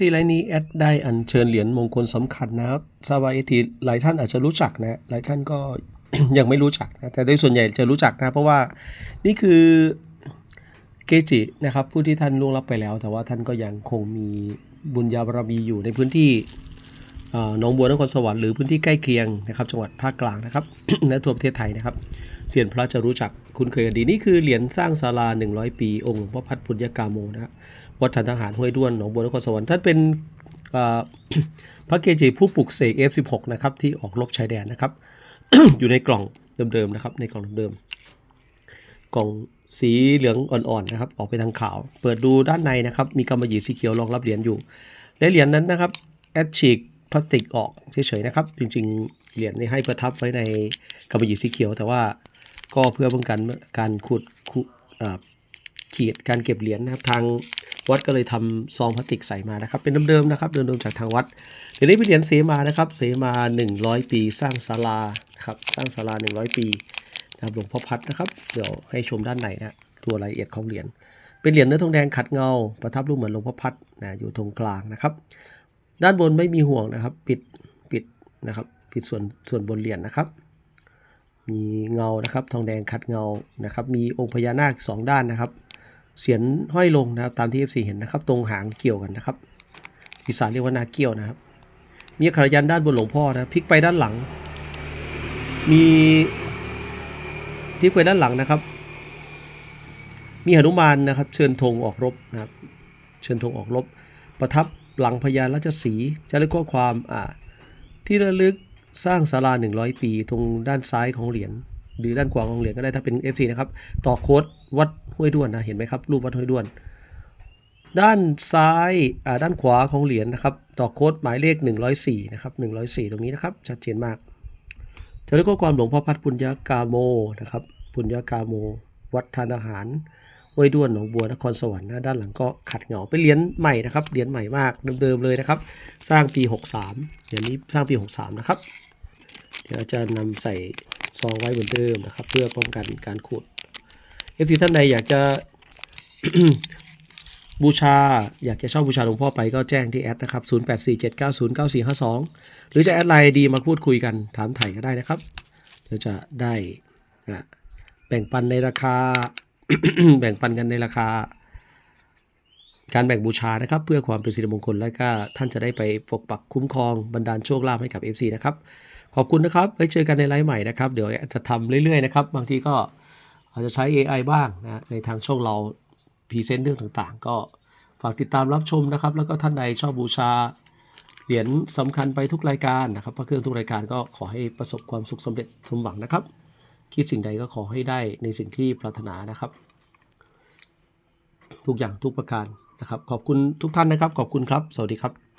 ที่ไลน์นี้แอดได้อัญเชิญเหรียญมงคลสำคัญนะครับทราวาเอทีหลายท่านอาจจะรู้จักนะหลายท่านก็ยังไม่รู้จักนะแต่โดยส่วนใหญ่จะรู้จักนะเพราะว่านี่คือเกจินะครับผู้ที่ท่านล่วงลับไปแล้ว แต่ว่าท่านก็ยังคงมีบุญญาบารมีอยู่ในพื้นที่ หนองบัวนครสวรรค์หรือพื้นที่ใกล้เคียงนะครับจังหวัดภาคกลางนะครับและทั่วประเทศไทยนะครับเซียนพระจะรู้จักคุ้นเคยกันดีนี่คือเหรียญสร้างศาลา 100 ปี องค์หลวงพ่อพัดปุญญากาโมนะครับวัดทันทหารห้วยด้วนหนองบัวนครสวรรค์ท่านเป็นพระเกจิผู้ปลุกเสก F16 นะครับที่ออกรบชายแดนนะครับ อยู่ในกล่องเดิมๆนะครับในกล่องเดิมกล่องสีเหลืองอ่อนๆนะครับออกไปทางขาว เปิดดูด้านในนะครับมีกำมะหยี่สีเขียวรองรับเหรียญอยู่และเหรียญนั้นนะครับแอดฉีก พลาสติกออกเฉยๆนะครับ จริงๆ เหรียญนี้ให้ประทับไว้ในกำมะหยี่สีเขียว แต่ว่าก็เพื่อป้องกันการขุดขุดขีดการเก็บเหรียญนะครับทางวัดก็เลยทำซองพลาสติกใส่มานะครับ เป็นเดิมๆนะครับเดิมๆจากทางวัดเดี๋ยวนี้เป็นเหรียญเสมานะครับ เสมา 100 ปีสร้างศาลานะครับสร้างศาลา 100 ปีนะครับหลวงพ่อพัดนะครับ เดี๋ยวให้ชมด้านในนะตัวรายละเอียดของเหรียญเป็นเหรียญเนื้อทองแดงขัดเงา ประทับรูปเหมือนหลวงพ่อพัดนะอยู่ตรงกลางนะครับ ด้านบนไม่มีห่วงนะครับ ปิดปิดนะครับ ปิดส่วนส่วนบนเหรียญนะครับ มีเงานะครับ ทองแดงขัดเงานะครับ มีองค์พญานาคสองด้านนะครับเสียนห้อยลงนะครับ ตามที่ FC เห็นนะครับ ตรงหางเกี่ยวกันนะครับอีสานเรียกว่านาเกี่ยวนะครับ มีขรยันด้านบนหลวงพ่อนะพลิกไปด้านหลัง มีพลิกไปด้านหลังนะครับ มีหนุมานนะครับ เชิญธงออกรบนะครับ เชิญธงออกรบ ประทับหลังพญาราชสีจะเรียกข้อความอ่าที่ระลึกสร้างศาลา 100 ปี ตรงด้านซ้ายของเหรียญหรือด้านขวาของเหรียญก็ได้ถ้าเป็น FC นะครับ ต่อโค้ดวัดห้วยด้วนนะเห็นไหมครับรูปวัดห้วยด้วน ด้านซ้ายอ่าด้านขวาของเหรียญนะครับ ต่อโค้ดหมายเลข 104 นะครับ 104 ตรงนี้นะครับ ชัดเจนมาก จะเรียกข้อความหลวงพ่อพัดปุญญากาโมนะครับปุญญากาโม วัดทานอาหาร ห้วยด้วนหนองบัวนครสวรรค์นะด้านหลังก็ขัดเงาเป็นเหรียญใหม่นะครับเหรียญใหม่มากเดิมๆเลยนะครับ สร้างปี 63เหรียญนี้สร้างปี 63 นะครับ เดี๋ยวจะนำใส่ซองไว้เหมือนเดิมนะครับ เพื่อป้องกันการขูดเอฟซีท่านใดอยากจะบูชา อยากจะเช่าบูชาหลวงพ่อไปก็แจ้งที่แอดนะครับ 0847909452 หรือจะแอดไลน์ดีมาพูดคุยกันถามถ่ายก็ได้นะครับเดี๋ยวจะได้แบ่งปันในราคา แบ่งปันกันในราคา การแบ่งบูชานะครับ เพื่อความเป็นสิริมงคลและก็ท่านจะได้ไปปกปักคุ้มครองบรรดาลโชคลาภให้กับ FC นะครับ ขอบคุณนะครับไว้เจอกันในไลฟ์ใหม่นะครับ เดี๋ยวจะทำเรื่อยๆนะครับ บางทีก็อาจจะใช้ AI บ้างนะในทางช่องเราพรีเซนต์เรื่องต่างๆ ก็ฝากติดตามรับชมนะครับ แล้วก็ท่านใดชอบบูชาเหรียญสำคัญไปทุกรายการนะครับพระเครื่องทุกรายการก็ขอให้ประสบความสุขสำเร็จสมหวังนะครับ คิดสิ่งใดก็ขอให้ได้ในสิ่งที่ปรารถนานะครับ ทุกอย่างทุกประการนะครับ ขอบคุณทุกท่านนะครับ ขอบคุณครับ สวัสดีครับ